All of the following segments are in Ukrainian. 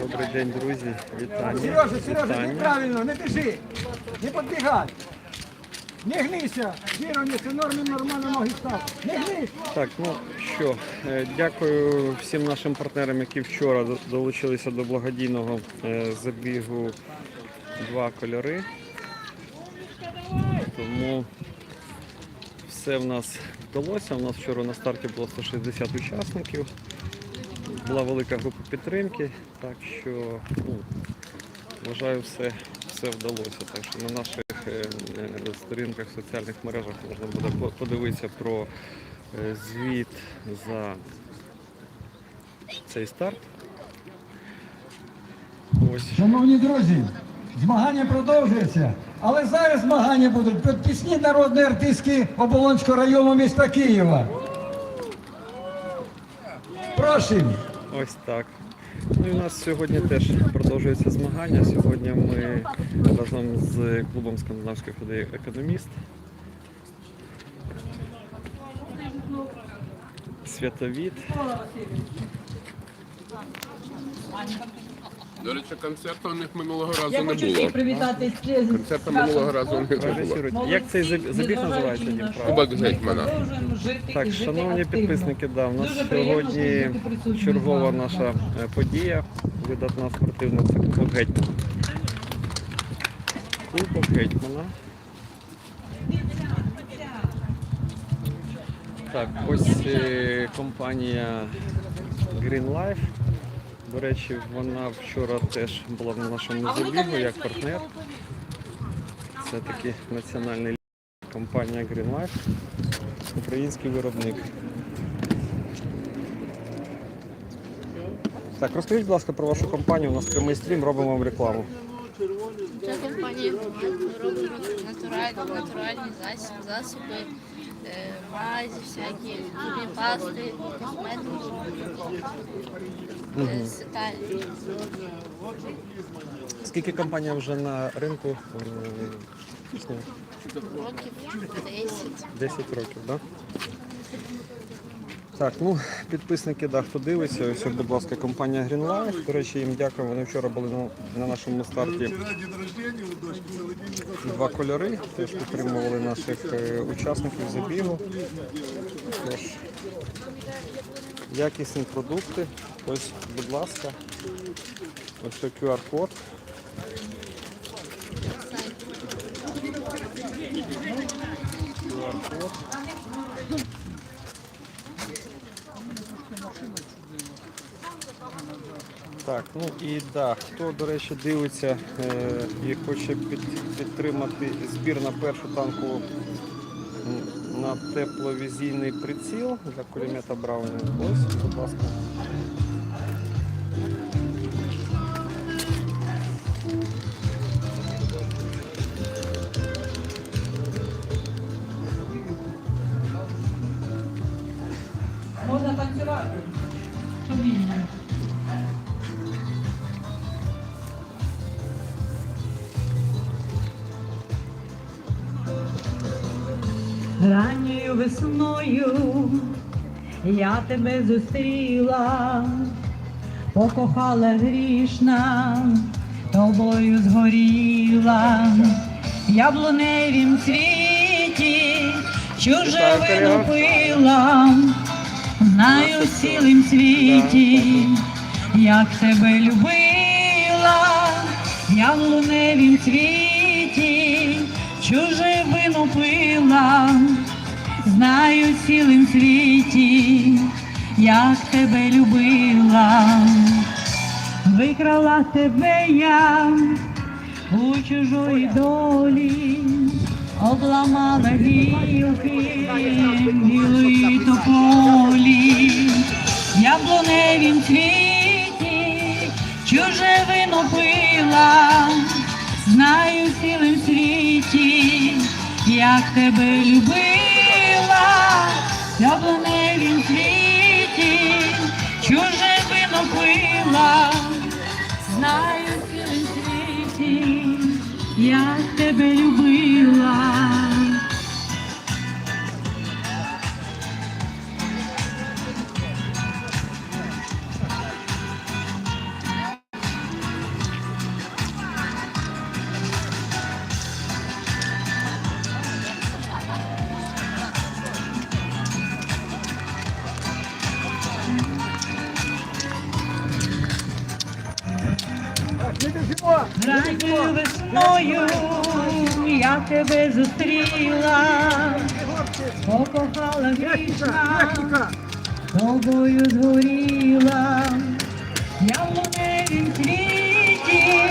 Добрий день, друзі. Вітання. Сережа, Сережа, ти Вітання. правильно, не біжи, не підбігай. Не гнися, Віроння, це нормі нормально ноги став. Не гнись. Так, ну що, е, дякую всім нашим партнерам, які вчора долучилися до благодійного е, забігу два кольори. Тому все в нас вдалося. У нас вчора на старті було 160 учасників. Була велика група підтримки, так що ну, вважаю, все, все вдалося. Так що на наших е, е, сторінках в соціальних мережах можна буде подивитися про е, звіт за цей старт. Ось Шановні друзі, змагання продовжуються. Але зараз змагання будуть під пісні народної артистки Оболонського району міста Києва. Просим. Ось так. Ну і у нас сьогодні теж продовжується змагання. Сьогодні ми разом з клубом скандинавських людей економіст. Святовід. До речі, концерту у них минулого разу Я не хочу було. всіх привітати з Концерту минулого разу у них не було. Як цей забіг називається? Кубок гетьмана. Так, шановні підписники, да, у нас Дуже приємно, сьогодні присутніми з чергова вами, наша е, подія, видатна спортивна, це Кубок Гетьмана. Кубок Гетьмана. Так, ось е, компанія Green Life. До речі, вона вчора теж була на нашому забігу як партнер. Це такий національний компанія Green Life, український виробник. Так, розкажіть, будь ласка, про вашу компанію. У нас прямий стрім, робимо вам рекламу. Компанія робить натуральні, натуральні засіб, засоби, е, мазі, всякі зубні пасти, косметику, е. Скільки компанія вже на ринку? М, існує? Років 10. 10 років, так? Да? Так, ну, підписники, да, хто дивиться, ось, будь ласка, компанія Green Life. До речі, їм дякую. Вони вчора були на, на нашому старті два кольори. Теж підтримували наших е, учасників забігу. Тож, якісні продукти. Ось, будь ласка, ось QR-код. QR-код. Так, ну і да, хто, до речі, дивиться е, і хоче під, підтримати збір на першу танку на тепловізійний приціл для кулемета Браунінг. Ось, будь ласка. Можна танцювати. Ранньою весною я тебе зустріла, покохала грішна, тобою згоріла, в яблуневім світі чуже Вітаю, вино пила, знаю в цілім світі, як тебе любила, я в луневім світі, чуже вино пила, знаю в цілим світі, як тебе любила, викрала тебе я у чужої долі, обламала гілки білої тополі, я в луневім цвіті, чуже вино пила, знаю в цілим світі, як тебе любила, я в світі чуже вино пила, знаю в світі, я тебе любила. Ранньою весною я тебе зустріла, покохала грішна, тобою згоріла. Я в луневім світі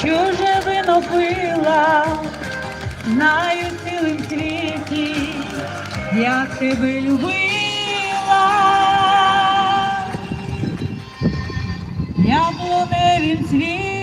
чуже вино пила, знаю в цілим світі, як тебе любила. Я в луневім світі